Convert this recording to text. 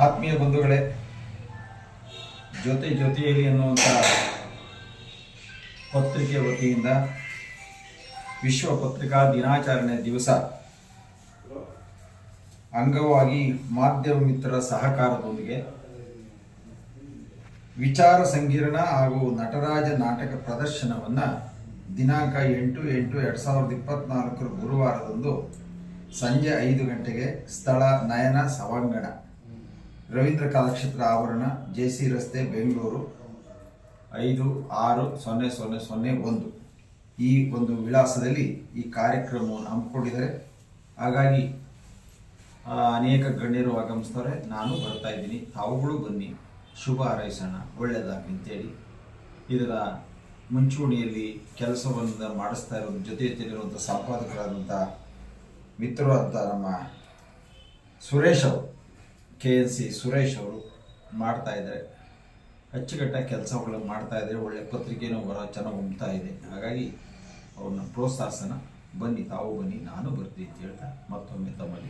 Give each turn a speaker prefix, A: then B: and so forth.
A: ಆತ್ಮೀಯ ಬಂಧುಗಳೇ ಜೊತೆ ಜೊತೆಯಲ್ಲಿ ಅನ್ನುವಂಥ ಪತ್ರಿಕೆ ವತಿಯಿಂದ, ವಿಶ್ವ ಪತ್ರಿಕಾ ದಿನಾಚರಣೆ ದಿವಸ, ಅಂಗವಾಗಿ ಮಾಧ್ಯಮ ಮಿತ್ರರ ಸಹಕಾರದೊಂದಿಗೆ ವಿಚಾರ ಸಂಕಿರಣ ಹಾಗೂ ನಟರಾಜ ನಾಟಕ ಪ್ರದರ್ಶನವನ್ನು ದಿನಾಂಕ ಎಂಟು ಎಂಟು ಎರಡು ಸಾವಿರದ ಇಪ್ಪತ್ನಾಲ್ಕರ ಗುರುವಾರದಂದು ಸಂಜೆ ಐದು ಗಂಟೆಗೆ ಸ್ಥಳ ನಯನ ಸಭಾಂಗಣ. ರವೀಂದ್ರ ಕಲಾಕ್ಷೇತ್ರ ಆವರಣ, ಜೆ ಸಿ ರಸ್ತೆ, ಬೆಂಗಳೂರು, ಐದು ಆರು ಸೊನ್ನೆ ಸೊನ್ನೆ ಸೊನ್ನೆ ಒಂದು. ಈ ಒಂದು ವಿಳಾಸದಲ್ಲಿ ಈ ಕಾರ್ಯಕ್ರಮವನ್ನು ಹಮ್ಮಿಕೊಂಡಿದ್ದಾರೆ. ಹಾಗಾಗಿ ಅನೇಕ ಗಣ್ಯರು ಆಗಮಿಸ್ತಾರೆ. ನಾನು ಬರ್ತಾ ಇದ್ದೀನಿ. ತಾವುಗಳು ಬನ್ನಿ. ಶುಭ ಹಾರೈಸೋಣ. ಒಳ್ಳೆಯದಾಗಲಿ ಅಂತೇಳಿ. ಇದರ ಮುಂಚೂಣಿಯಲ್ಲಿ ಕೆಲಸವನ್ನು ಮಾಡಿಸ್ತಾ ಇರೋ ಜೊತೆ ಜೊತೆಯಲ್ಲಿರುವಂಥ ಸಂಪಾದಕರಾದಂಥ ಮಿತ್ರರು ಅಂತ ನಮ್ಮ ಸುರೇಶ್ ಅವರು. ಕೆ ಎನ್ ಸಿ ಸುರೇಶ್ ಅವರು ಮಾಡ್ತಾ ಇದ್ದಾರೆ ಅಚ್ಚುಕಟ್ಟಾಗಿ ಕೆಲಸಗಳನ್ನು ಮಾಡ್ತಾ ಇದ್ದಾರೆ ಒಳ್ಳೆ ಪತ್ರಿಕೆನೂ ಬರೋ ಚೆನ್ನಾಗಿ ಉಮ್ತಾ ಇದೆ. ಹಾಗಾಗಿ ಅವ್ರನ್ನ ಪ್ರೋತ್ಸಾಹಿಸೋಣ ಬನ್ನಿ ತಾವು ಬನ್ನಿ, ನಾನು ಬರ್ತೀನಿ ಅಂತ ಹೇಳ್ತಾ ಮತ್ತೊಮ್ಮೆ ನಮಸ್ಕಾರ